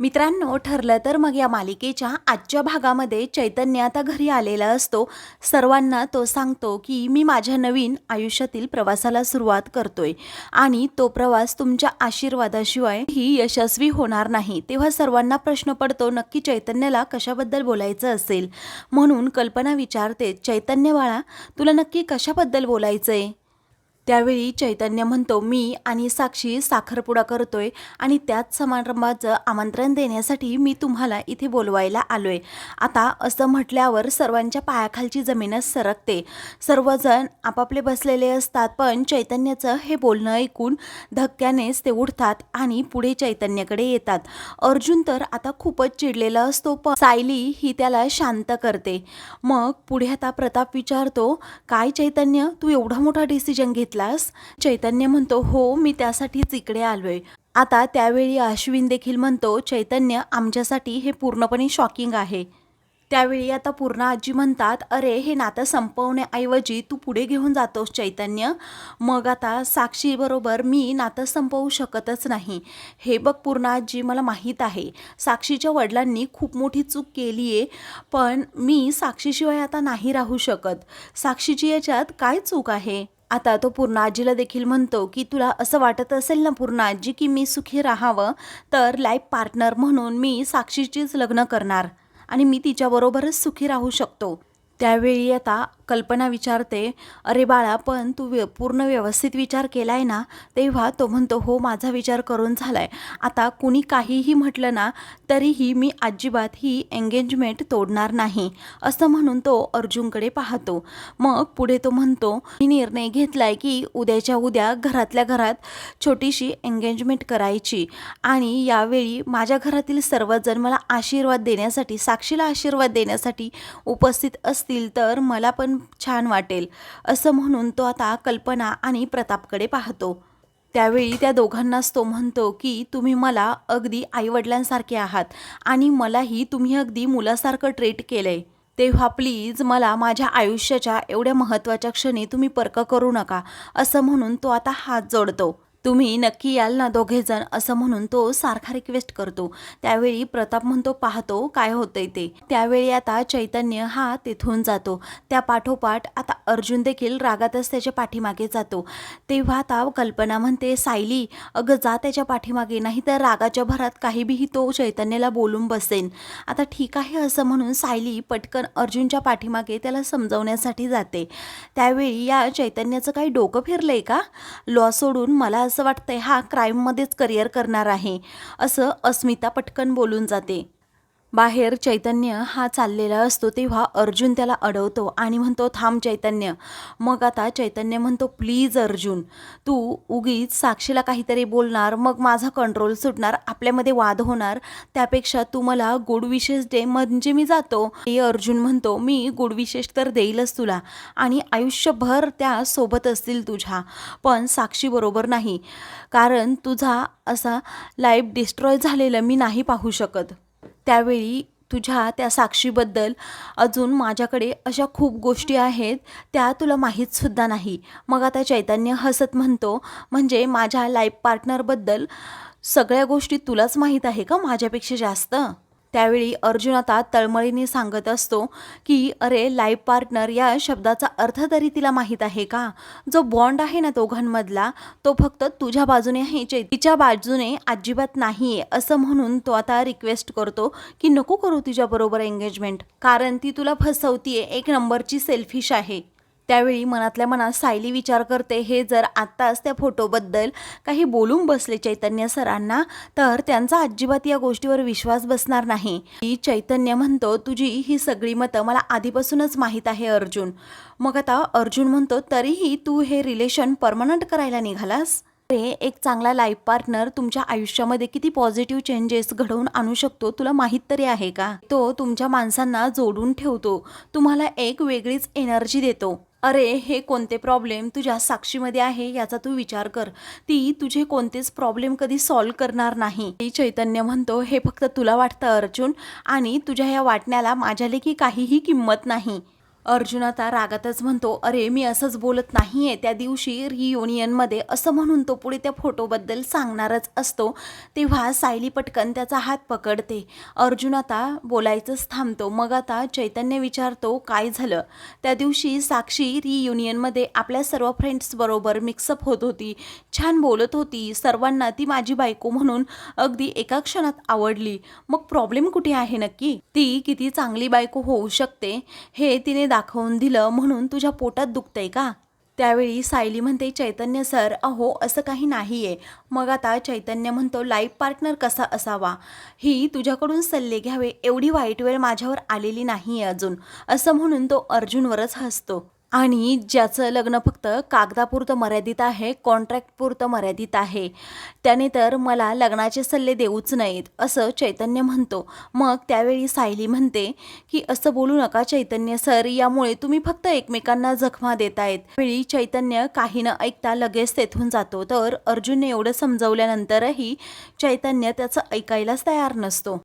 मित्रांनो ठरलं तर मग या मालिकेच्या आजच्या भागामध्ये चैतन्य आता घरी आलेला असतो. सर्वांना तो सांगतो की मी माझ्या नवीन आयुष्यातील प्रवासाला सुरुवात करतोय आणि तो प्रवास तुमच्या आशीर्वादाशिवाय ही यशस्वी होणार नाही. तेव्हा सर्वांना प्रश्न पडतो नक्की चैतन्याला कशाबद्दल बोलायचं असेल? म्हणून कल्पना विचारते चैतन्य बाळा तुला नक्की कशाबद्दल बोलायचं आहे त्यावेळी चैतन्य म्हणतो मी आणि साक्षी साखरपुडा करतोय आणि त्याच समारंभाचं आमंत्रण देण्यासाठी मी तुम्हाला इथे बोलवायला आलोय. आता असं म्हटल्यावर सर्वांच्या पायाखालची जमीनच सरकते. सर्वजण आपापले बसलेले असतात पण चैतन्याचं हे बोलणं ऐकून धक्क्यानेच ते उठतात आणि पुढे चैतन्याकडे येतात. अर्जुन तर आता खूपच चिडलेला असतो पण सायली ही त्याला शांत करते. मग पुढे आता प्रताप विचारतो काय चैतन्य तू एवढा मोठा डिसिजन घेतला घेतलास? चैतन्य म्हणतो हो मी त्यासाठीच इकडे आलोय. आता त्यावेळी अश्विन देखील म्हणतो चैतन्य आमच्यासाठी हे पूर्णपणे शॉकिंग आहे. त्यावेळी आता पूर्ण आजी म्हणतात अरे हे नातं संपवण्याऐवजी तू पुढे घेऊन जातोस चैतन्य. मग आता साक्षीबरोबर मी नातं संपवू शकतच नाही. हे बघ पूर्ण आजी मला माहीत आहे साक्षीच्या वडिलांनी खूप मोठी चूक केली आहे पण मी साक्षीशिवाय आता नाही राहू शकत. साक्षीची याच्यात काय चूक आहे? आता तो पूर्ण आजीला देखील म्हणतो की तुला असं वाटत असेल ना पूर्ण आजी की मी सुखी राहावं तर लाईफ पार्टनर म्हणून मी साक्षीचीच लग्न करणार आणि मी तिच्याबरोबरच सुखी राहू शकतो. त्यावेळी आता कल्पना विचारते अरे बाळा पण तू व्य पूर्ण व्यवस्थित विचार केला आहे ना तेव्हा तो म्हणतो हो माझा विचार करून झाला आहे आता कुणी काहीही म्हटलं ना तरीही मी अजिबात ही एंगेजमेंट तोडणार नाही. असं म्हणून तो अर्जुनकडे पाहतो. मग पुढे तो म्हणतो मी निर्णय घेतला आहे की उद्याच्या उद्या घरातल्या घरात छोटीशी एंगेजमेंट करायची. आणि यावेळी माझ्या घरातील सर्वजण मला आशीर्वाद देण्यासाठी साक्षीला आशीर्वाद देण्यासाठी उपस्थित असतील तर मला पण छान वाटेल असं म्हणून तो आता कल्पना आणि प्रतापकडे पाहतो. त्यावेळी त्या दोघांनाच तो म्हणतो की तुम्ही मला अगदी आईवडिलांसारखे आहात आणि मलाही तुम्ही अगदी मुलासारखं ट्रीट केलं आहे तेव्हा प्लीज मला माझ्या आयुष्याच्या एवढ्या महत्त्वाच्या क्षणी तुम्ही पर्क करू नका असं म्हणून तो आता हात जोडतो. तुम्ही नक्की याल ना दोघेजण असं म्हणून तो सारखा रिक्वेस्ट करतो. त्यावेळी प्रताप म्हणतो पाहतो काय होतंय ते. त्यावेळी आता चैतन्य हा तिथून जातो. त्या पाठोपाठ आता अर्जुन देखील रागातच त्याच्या पाठीमागे जातो. तेव्हा आता कल्पना म्हणते सायली अगं जा त्याच्या पाठीमागे नाही तर रागाच्या भरात काही बीही तो चैतन्याला बोलून बसेन. आता ठीक आहे असं म्हणून सायली पटकन अर्जुनच्या पाठीमागे त्याला समजवण्यासाठी जाते. त्यावेळी या चैतन्याचं काही डोकं फिरलंय का? लॉ सोडून मला असं वाटतंय हा क्राईममध्येच करिअर करणार आहे असं अस्मिता पटकन बोलून जाते. बाहेर चैतन्य हा चाललेला असतो तेव्हा अर्जुन त्याला अडवतो आणि म्हणतो थांब चैतन्य. मग आता चैतन्य म्हणतो प्लीज अर्जुन तू उगीच साक्षीला काहीतरी बोलणार मग माझा कंट्रोल सुटणार आपल्यामध्ये वाद होणार त्यापेक्षा तू मला गुड विशेष डे म्हणजे मी जातो. हे अर्जुन म्हणतो मी गुड विशेष तर देईलच तुला आणि आयुष्यभर त्या सोबत असतील तुझ्या पण साक्षी बरोबर नाही कारण तुझा असा लाईफ डिस्ट्रॉय झालेलं मी नाही पाहू शकत. त्यावेळी तुझ्या त्या साक्षीबद्दल अजून माझ्याकडे अशा खूप गोष्टी आहेत त्या तुला माहीतसुद्धा नाही. मग आता चैतन्य हसत म्हणतो म्हणजे माझ्या लाईफ पार्टनरबद्दल सगळ्या गोष्टी तुलाच माहीत आहे का? माझ्यापेक्षा जास्त? त्यावेळी अर्जुन आता तळमळीने सांगत असतो की अरे लाईफ पार्टनर या शब्दाचा अर्थ तरी तिला माहीत आहे का? जो बॉन्ड आहे ना दोघांमधला तो फक्त तुझ्या बाजूने आहे चे तिच्या बाजूने अजिबात नाही आहे असं म्हणून तो आता रिक्वेस्ट करतो की नको करू तिच्याबरोबर एंगेजमेंट कारण ती तुला फसवतीये एक नंबरची सेल्फिश आहे. त्यावेळी मनातल्या मनात सायली विचार करते हे जर आत्ताच त्या फोटोबद्दल काही बोलून बसले चैतन्य सरांना तर त्यांचा अजिबात या गोष्टीवर विश्वास बसणार नाही. ही चैतन्य म्हणतो तुझी ही सगळी मतं मला आधीपासूनच माहीत आहे अर्जुन. मग आता अर्जुन म्हणतो तरीही तू हे रिलेशन परमनंट करायला निघालास? अरे एक चांगला लाईफ पार्टनर तुमच्या आयुष्यामध्ये किती पॉझिटिव्ह चेंजेस घडवून आणू शकतो तुला माहीत तरी आहे का? तो तुमच्या माणसांना जोडून ठेवतो तुम्हाला एक वेगळीच एनर्जी देतो. अरे हे कोणते प्रॉब्लेम तुझ्या साक्षीमध्ये आहे याचा तू विचार कर. ती तुझे कोणतेच प्रॉब्लेम कधी सॉल्व करणार नाही. ती चैतन्य म्हणतो हे फक्त तुला वाटतं अर्जुन. आणि तुझ्या या वाटण्याला माझ्या लेखी काहीही किंमत नाही. अर्जुन आता रागातच म्हणतो अरे मी असंच बोलत नाहीये. त्या दिवशी रियुनियनमध्ये असं म्हणून तो पुढे त्या फोटोबद्दल सांगणारच असतो. तेव्हा सायली पटकन त्याचा हात पकडते. अर्जुन आता बोलायचंच थांबतो. मग आता चैतन्य विचारतो काय झालं? त्या दिवशी साक्षी रियुनियनमध्ये आपल्या सर्व फ्रेंड्सबरोबर मिक्सअप होत होती. छान बोलत होती. सर्वांना ती माझी बायको म्हणून अगदी एका क्षणात आवडली. मग प्रॉब्लेम कुठे आहे नक्की? ती किती चांगली बायको होऊ शकते? हे तिने दाखवून दिलं म्हणून तुझ्या पोटात दुखतंय का? त्यावेळी सायली म्हणते चैतन्य सर अहो असं काही नाही आहे मग आता चैतन्य म्हणतो लाईफ पार्टनर कसा असावा? ही तुझ्याकडून सल्ले घ्यावे. एवढी वाईट वेळ माझ्यावर आलेली नाही आहे अजून. असं म्हणून तो अर्जुनवरच हसतो. आणि ज्याचं लग्न फक्त कागदापुरतं मर्यादित आहे कॉन्ट्रॅक्टपुरतं मर्यादित आहे. त्याने तर मला लग्नाचे सल्ले देऊच नाहीत असं चैतन्य म्हणतो. मग त्यावेळी सायली म्हणते की असं बोलू नका चैतन्य सर यामुळे तुम्ही फक्त एकमेकांना जखमा देतायत. वेळी चैतन्य काही न ऐकता लगेच तेथून जातो. तर अर्जुनने एवढं समजवल्यानंतरही चैतन्य त्याचं ऐकायलाच तयार नसतो.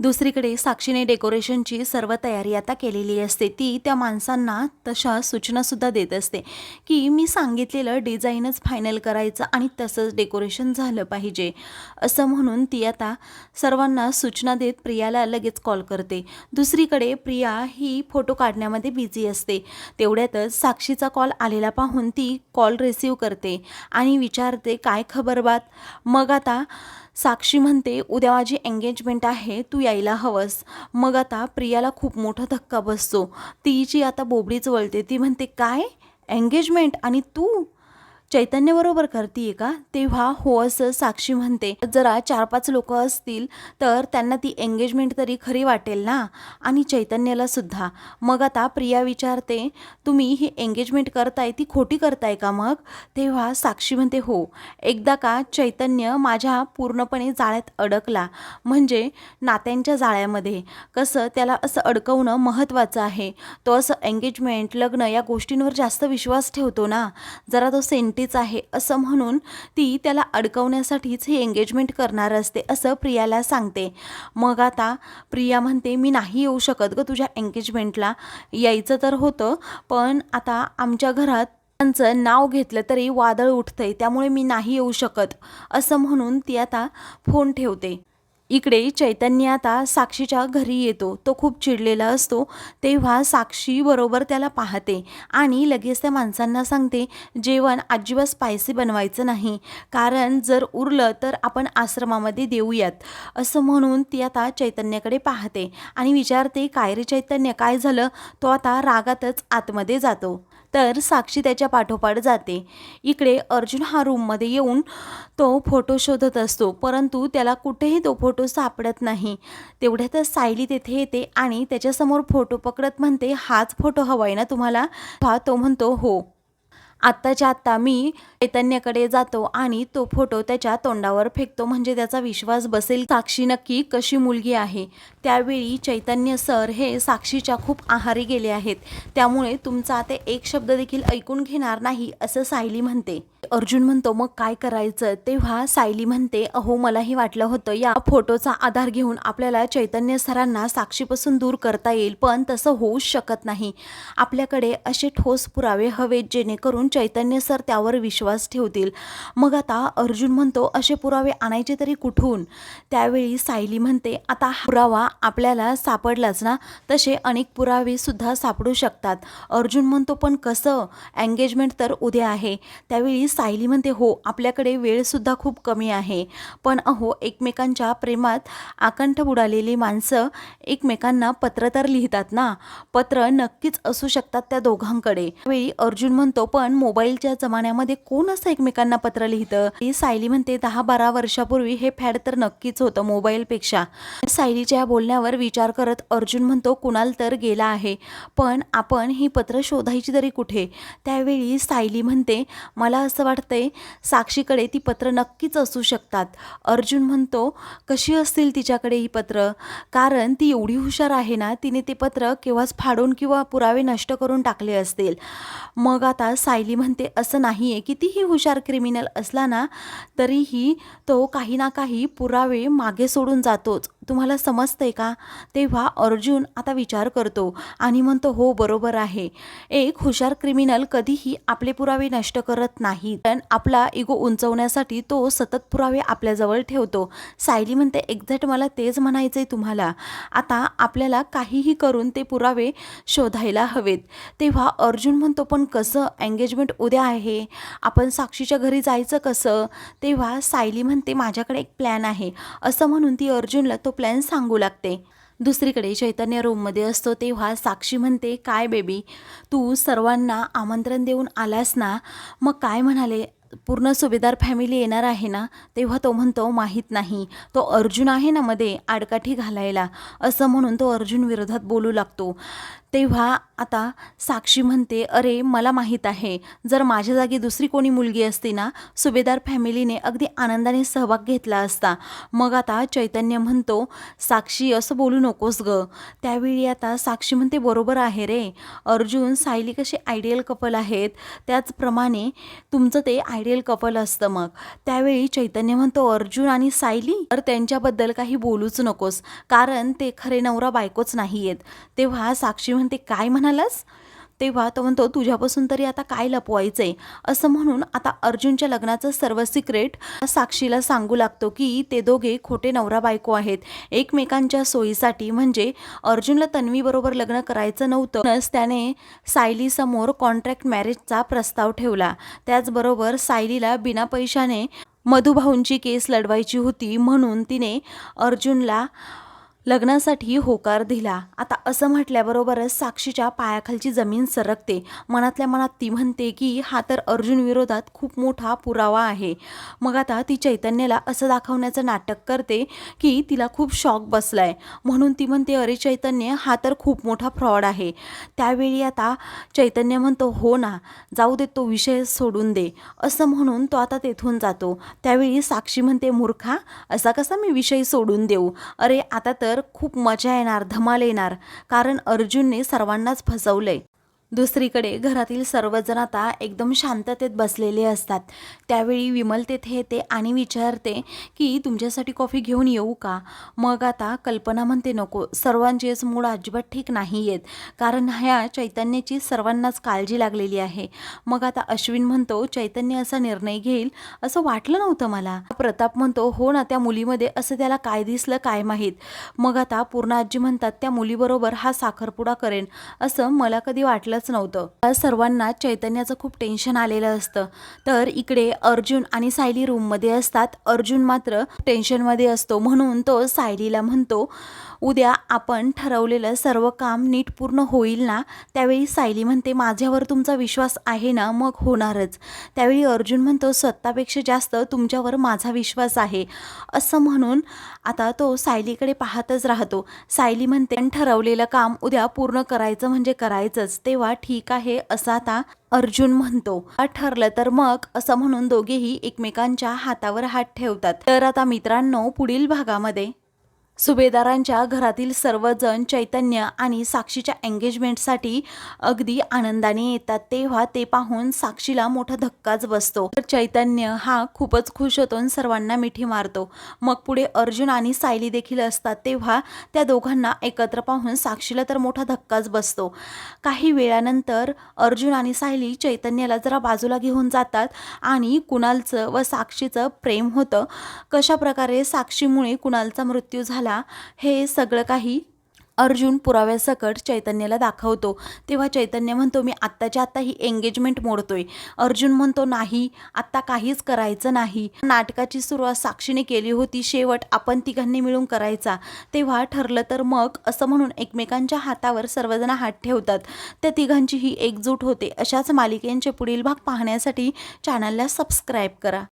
दुसरीकडे साक्षीने डेकोरेशनची सर्व तयारी आता केलेली असते. ती त्या माणसांना तशा सूचनासुद्धा देत असते की मी सांगितलेलं डिझाईनच फायनल करायचं आणि तसंच डेकोरेशन झालं पाहिजे. असं म्हणून ती आता सर्वांना सूचना देत प्रियाला लगेच कॉल करते. दुसरीकडे प्रिया ही फोटो काढण्यामध्ये बिझी असते. तेवढ्यातच साक्षीचा कॉल आलेला पाहून ती कॉल रिसीव करते आणि विचारते काय खबर बात? मग आता साक्षी म्हणते उद्या माझी एंगेजमेंट आहे तू यायला हवंस. मग आता प्रियाला खूप मोठा धक्का बसतो. तिची आता बोबडीच वळते. ती म्हणते काय? एंगेजमेंट आणि तू? चैतन्यबरोबर करतीये का? तेव्हा हो असं साक्षी म्हणते. जरा चार पाच लोक असतील तर त्यांना ती एंगेजमेंट तरी खरी वाटेल ना? आणि चैतन्याला सुद्धा. मग आता प्रिया विचारते तुम्ही ही एंगेजमेंट करताय ती खोटी करताय का मग? तेव्हा साक्षी म्हणते हो. एकदा का चैतन्य माझ्या पूर्णपणे जाळ्यात अडकला. म्हणजे नात्यांच्या जाळ्यामध्ये. कसं त्याला असं अडकवणं महत्त्वाचं आहे. तो असं एंगेजमेंट लग्न या गोष्टींवर जास्त विश्वास ठेवतो ना? जरा तो सेंट सेंटीच आहे असं म्हणून ती त्याला अडकवण्यासाठीच हे एंगेजमेंट करणार असते असं प्रियाला सांगते. मग आता प्रिया म्हणते मी नाही येऊ शकत ग तुझ्या एंगेजमेंटला यायचं तर होतं पण आता आमच्या घरात त्यांचं नाव घेतलं तरी वादळ उठतंय त्यामुळे मी नाही येऊ शकत असं म्हणून ती आता फोन ठेवते. इकडे चैतन्य आता साक्षीच्या घरी येतो. तो खूप चिडलेला असतो. तेव्हा साक्षी बरोबर त्याला पाहते आणि लगेच त्या माणसांना सांगते जेवण अजिबात स्पायसी बनवायचं नाही. कारण जर उरलं तर आपण आश्रमामध्ये देऊयात. असं म्हणून ती आता चैतन्याकडे पाहते आणि विचारते काय रे चैतन्य? काय झालं? तो आता रागातच आतमध्ये जातो. तर साक्षी त्याच्या पाठोपाठ जाते. इकडे अर्जुन हा रूममध्ये येऊन तो फोटो शोधत असतो. परंतु त्याला कुठेही तो फोटो सापडत नाही. तेवढ्यातच सायली तेथे येते आणि त्याच्यासमोर फोटो पकडत म्हणते हाच फोटो हवाय ना तुम्हाला? हा तो म्हणतो हो. आत्ताच्या आत्ता मी चैतन्याकडे जातो आणि तो फोटो त्याच्या तोंडावर फेकतो. म्हणजे त्याचा विश्वास बसेल. साक्षी नक्की कशी मुलगी आहे? त्यावेळी चैतन्य सर हे साक्षीच्या खूप आहारी गेले आहेत. त्यामुळे तुमचा ते एक शब्द देखील ऐकून घेणार नाही असं सायली म्हणते. अर्जुन म्हणतो मग काय करायचं? तेव्हा सायली म्हणते अहो मलाही वाटलं होतं या फोटोचा आधार घेऊन आपल्याला चैतन्य सरांना साक्षीपासून दूर करता येईल पण तसं होऊच शकत नाही. आपल्याकडे असे ठोस पुरावे हवेत जेणेकरून चैतन्य सर त्यावर विश्वास ठेवतील. मग आता अर्जुन म्हणतो असे पुरावे आणायचे तरी कुठून? त्यावेळी सायली म्हणते आता पुरावा आपल्याला सापडलाच ना तसे अनेक पुरावे सुद्धा सापडू शकतात. अर्जुन म्हणतो पण कसं? एंगेजमेंट तर उद्या आहे. त्यावेळी सायली म्हणते हो आपल्याकडे वेळसुद्धा खूप कमी आहे. पण अहो एकमेकांच्या प्रेमात आकंठ बुडालेली माणसं एकमेकांना पत्र तर लिहितात ना पत्र नक्कीच असू शकतात त्या दोघांकडे. वेळी अर्जुन म्हणतो पण मोबाईलच्या जमान्यामध्ये कोण असं एकमेकांना पत्र लिहितं? ही सायली म्हणते दहा बारा वर्षापूर्वी हे फॅड तर नक्कीच होतं मोबाईलपेक्षा. सायलीच्या बोलण्यावर विचार करत अर्जुन म्हणतो कुणाल तर गेला आहे. पण आपण ही पत्र शोधायची तरी कुठे? त्यावेळी सायली म्हणते मला असं वाटतंय साक्षीकडे ती पत्र नक्कीच असू शकतात. अर्जुन म्हणतो कशी असतील तिच्याकडे ही पत्र? कारण ती एवढी हुशार आहे ना तिने ते पत्र केव्हाच फाडून किंवा पुरावे नष्ट करून टाकले असतील. मग आता सायली म्हणते असं नाही आहे कितीही हुशार क्रिमिनल असला ना तरीही तो काही ना काही पुरावे मागे सोडून जातोच. तुम्हाला समजतंय का? तेव्हा अर्जुन आता विचार करतो आणि म्हणतो हो बरोबर आहे. एक हुशार क्रिमिनल कधीही आपले पुरावे नष्ट करत नाही. पण आपला इगो उंचवण्यासाठी तो सतत पुरावे आपल्याजवळ ठेवतो. सायली म्हणते एक्झॅक्ट मला तेच म्हणायचं आहे तुम्हाला. आता आपल्याला काहीही करून ते पुरावे शोधायला हवेत. तेव्हा अर्जुन म्हणतो पण कसं? एंगेजमेंट उद्या आहे. आपण साक्षीच्या घरी जायचं कसं? तेव्हा सायली म्हणते माझ्याकडे एक प्लॅन आहे. असं म्हणून ती अर्जुनला तो प्लॅन सांगू लागते. दुसरीकडे चैतन्य रूममध्ये असतो तेव्हा साक्षी म्हणते काय बेबी तू सर्वांना आमंत्रण देऊन आलास ना? मग काय म्हणाले? पूर्ण सुभेदार फॅमिली येणार आहे ना? तेव्हा तो म्हणतो माहीत नाही. तो अर्जुन आहे ना मध्ये आडकाठी घालायला. असं म्हणून तो अर्जुन विरोधात बोलू लागतो. तेव्हा आता साक्षी म्हणते अरे मला माहीत आहे. जर माझ्या जागी दुसरी कोणी मुलगी असती ना सुभेदार फॅमिलीने अगदी आनंदाने सहभाग घेतला असता. मग आता चैतन्य म्हणतो साक्षी असं बोलू नकोस ग. त्यावेळी आता साक्षी म्हणते बरोबर आहे रे. अर्जुन सायली कसे आयडियल कपल आहेत? त्याचप्रमाणे तुमचं ते आयडियल कपल असतं मग. त्यावेळी चैतन्य म्हणतो अर्जुन आणि सायली? तर त्यांच्याबद्दल काही बोलूच नकोस. कारण ते खरे नवरा बायकोच नाही आहेत तेव्हा साक्षी म्हणते काय म्हणालास? तेव्हा तो म्हणतो तुझ्यापासून तरी आता काय लपवायचं आहे असं म्हणून आता अर्जुनच्या लग्नाचं सर्व सिक्रेट साक्षीला सांगू लागतो की ते दोघे खोटे नवरा बायको आहेत. एकमेकांच्या सोयीसाठी म्हणजे अर्जुनला तन्वीबरोबर लग्न करायचं नव्हतं. त्याने सायलीसमोर कॉन्ट्रॅक्ट मॅरेजचा प्रस्ताव ठेवला. त्याचबरोबर सायलीला बिना पैशाने मधुभाऊंची केस लढवायची होती म्हणून तिने अर्जुनला लग्नासाठी होकार दिला. आता असं म्हटल्याबरोबरच साक्षीच्या पायाखालची जमीन सरकते. मनातल्या मनात ती म्हणते की हा तर अर्जुन विरोधात खूप मोठा पुरावा आहे. मग आता ती चैतन्याला असं दाखवण्याचं नाटक करते की तिला खूप शॉक बसलाय. म्हणून ती म्हणते अरे चैतन्य हा तर खूप मोठा फ्रॉड आहे. त्यावेळी आता चैतन्य म्हणतो हो ना जाऊ दे तो विषय सोडून दे. असं म्हणून तो आता तेथून जातो. त्यावेळी साक्षी म्हणते मूर्खा असा कसा मी विषय सोडून देऊ? अरे आता तर खूप मजा येणार धमाल येणार. कारण अर्जुनने सर्वांनाच फसवलंय. दुसरीकडे घरातील सर्वजण आता एकदम शांततेत बसलेले असतात. त्यावेळी विमल तेथे येते आणि विचारते की तुमच्यासाठी कॉफी घेऊन येऊ का? मग आता कल्पना म्हणते नको सर्वांचेच मूड अजिबात ठीक नाही आहेत कारण ह्या चैतन्याची सर्वांनाच काळजी लागलेली आहे. मग आता अश्विन म्हणतो चैतन्य असा निर्णय घेईल असं वाटलं नव्हतं मला. प्रताप म्हणतो हो ना त्या मुलीमध्ये असं त्याला काय दिसलं काय माहीत. मग आता पूर्ण आजी म्हणतात त्या मुलीबरोबर हा साखरपुडा करेन. असं मला कधी वाटलं वाटलंच नव्हतं. त्या सर्वांना चैतन्याचं खूप टेन्शन आलेलं असतं. तर इकडे अर्जुन आणि सायली रूममध्ये असतात. अर्जुन मात्र टेन्शनमध्ये असतो. म्हणून तो सायलीला म्हणतो उद्या आपण ठरवलेलं सर्व काम नीट पूर्ण होईल ना? त्यावेळी सायली म्हणते माझ्यावर तुमचा विश्वास आहे ना? मग होणारच. त्यावेळी अर्जुन म्हणतो स्वतःपेक्षा जास्त तुमच्यावर माझा विश्वास आहे. असं म्हणून आता तो सायलीकडे पाहतच राहतो. सायली म्हणते ठरवलेलं काम उद्या पूर्ण करायचं म्हणजे करायचंच. तेव्हा ठीक आहे असं आता अर्जुन म्हणतो. ठरलं तर मग असं म्हणून दोघेही एकमेकांच्या हातावर हात ठेवतात. तर आता मित्रांनो पुढील भागामध्ये सुभेदारांच्या घरातील सर्वजण चैतन्य आणि साक्षीच्या एंगेजमेंटसाठी अगदी आनंदाने येतात. तेव्हा ते पाहून साक्षीला मोठा धक्काच बसतो. तर चैतन्य हा खूपच खुश होतो आणि सर्वांना मिठी मारतो. मग पुढे अर्जुन आणि सायली देखील असतात. तेव्हा त्या दोघांना एकत्र पाहून साक्षीला तर मोठा धक्काच बसतो. काही वेळानंतर अर्जुन आणि सायली चैतन्याला जरा बाजूला घेऊन जातात आणि कुणालचं व साक्षीचं प्रेम होतं. कशा प्रकारे साक्षीमुळे कुणालचा मृत्यू झाला हे सगळं काही अर्जुन पुराव्यासकट चैतन्याला दाखवतो. तेव्हा चैतन्य म्हणतो मी आत्ताच्या आत्ता ही एंगेजमेंट मोडतोय. अर्जुन म्हणतो नाही आत्ता काहीच करायचं नाही. नाटकाची सुरुवात साक्षीने केली होती शेवट आपण तिघांनी मिळून करायचा. तेव्हा ठरलं तर मग असं म्हणून एकमेकांच्या हातावर सर्वजण हात ठेवतात. त्या तिघांची ही एकजूट होते. अशाच मालिकेंचे पुढील भाग पाहण्यासाठी चॅनलला सबस्क्राईब करा.